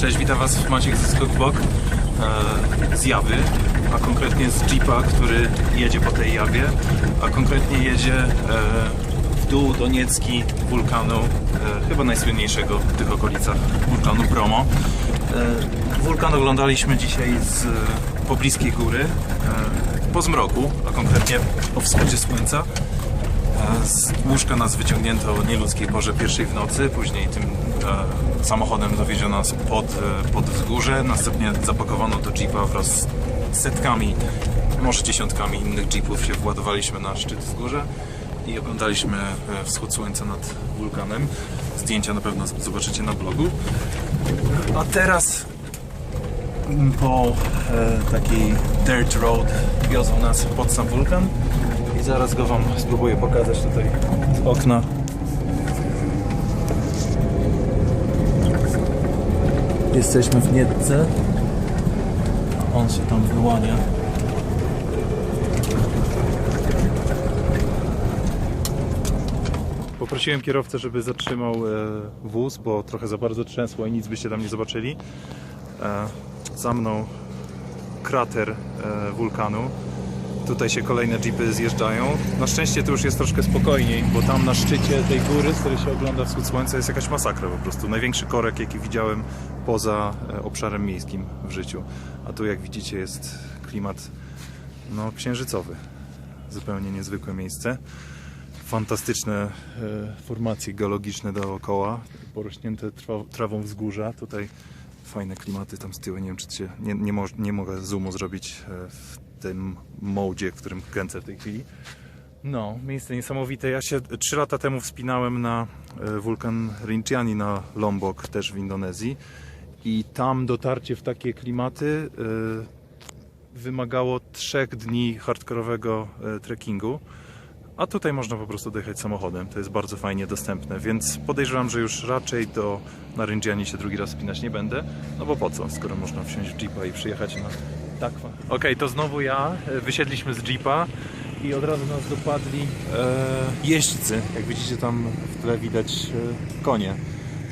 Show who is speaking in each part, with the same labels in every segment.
Speaker 1: Cześć, witam Was Maciek ze Skokbok e, z Jawy, a konkretnie z Jeepa, który jedzie po tej Jawie, a konkretnie jedzie e, w dół Doniecki wulkanu, e, chyba najsłynniejszego w tych okolicach, wulkanu Bromo. Wulkan oglądaliśmy dzisiaj z pobliskiej góry, po zmroku, a konkretnie po wschodzie słońca. Z łóżka nas wyciągnięto o nieludzkiej porze pierwszej w nocy, później tym e, samochodem dowieziono nas pod, e, pod wzgórze, następnie zapakowano do jeepa wraz z setkami, może dziesiątkami innych jeepów się władowaliśmy na szczyt wzgórza i oglądaliśmy e, wschód słońca nad wulkanem. Zdjęcia na pewno zobaczycie na blogu. A teraz po e, takiej dirt road wiozą nas pod sam wulkan i zaraz go wam spróbuję pokazać tutaj z okna. Jesteśmy w Niedce. On się tam wyłania. Poprosiłem kierowcę, żeby zatrzymał e, wóz, bo trochę za bardzo trzęsło i nic byście tam nie zobaczyli. E, za mną krater e, wulkanu. Tutaj się kolejne jeepy zjeżdżają. Na szczęście tu już jest troszkę spokojniej, bo tam na szczycie tej góry, z której się ogląda wschód słońca, jest jakaś masakra po prostu. Największy korek, jaki widziałem poza e, obszarem miejskim w życiu. A tu, jak widzicie, jest klimat no, księżycowy. Zupełnie niezwykłe miejsce. Fantastyczne e, formacje geologiczne dookoła, porośnięte trawą wzgórza. Tutaj fajne klimaty tam z tyłu. Nie wiem, czy się, nie, nie, mo- nie mogę zoomu zrobić e, w tym modzie, w którym kręcę w tej chwili. No, miejsce niesamowite. Ja się trzy lata temu wspinałem na e, wulkan Rinjani na Lombok, też w Indonezji. I tam dotarcie w takie klimaty e, wymagało trzech dni hardkorowego e, trekkingu. A tutaj można po prostu dojechać samochodem. To jest bardzo fajnie dostępne, więc podejrzewam, że już raczej do na Rinjani się drugi raz spinać nie będę. No bo po co, skoro można wsiąść w jeepa i przyjechać na takwa. Okej, to znowu ja. E, Wysiedliśmy z jeepa i od razu nas dopadli e, jeźdźcy. Jak widzicie tam w tle widać e, konie.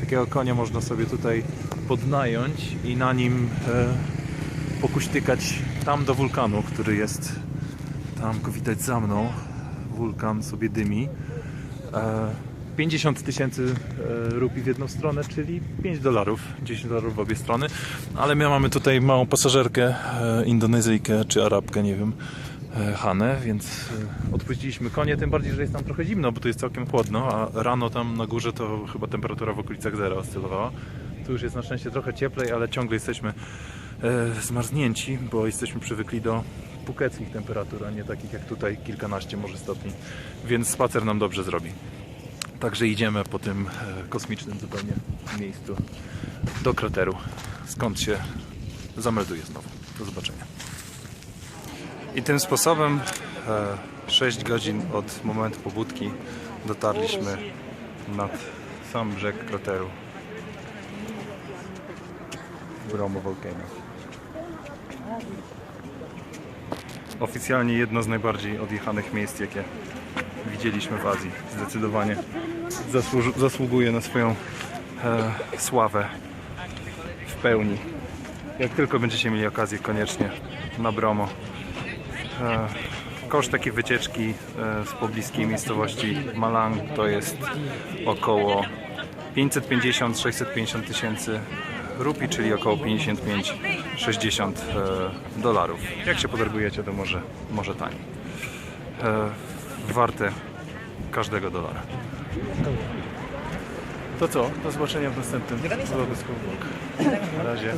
Speaker 1: Takiego konia można sobie tutaj podnająć i na nim e, pokuśtykać tam do wulkanu, który jest tam go widać za mną. Wulkan sobie dymi. E, 50 tysięcy e, rupii w jedną stronę, czyli 5 dolarów, 10 dolarów w obie strony. Ale my mamy tutaj małą pasażerkę, e, Indonezyjkę czy Arabkę, nie wiem, e, Hanę, więc odpuściliśmy konie, tym bardziej, że jest tam trochę zimno, bo tu jest całkiem chłodno, a rano tam na górze to chyba temperatura w okolicach zera oscylowała. Tu już jest na szczęście trochę cieplej, ale ciągle jesteśmy zmarznięci, bo jesteśmy przywykli do pukeckich temperatur, a nie takich jak tutaj, kilkanaście może stopni, więc spacer nam dobrze zrobi. Także idziemy po tym e, kosmicznym zupełnie miejscu do krateru, skąd się zamelduję znowu. Do zobaczenia. I tym sposobem e, 6 godzin od momentu pobudki dotarliśmy nad sam brzeg krateru Bromo Volcano. Oficjalnie jedno z najbardziej odjechanych miejsc, jakie widzieliśmy w Azji. Zdecydowanie zasłuż- zasługuje na swoją e, sławę w pełni. Jak tylko będziecie mieli okazję, koniecznie na Bromo. E, koszt takiej wycieczki e, z pobliskiej miejscowości Malang to jest około 550-650 tysięcy rupii, czyli około 55-60 e, dolarów. Jak się podergujecie, to może, może taniej. Warte każdego dolara. To co? Do zobaczenia w następnym vlogu z Coolbook. Na razie.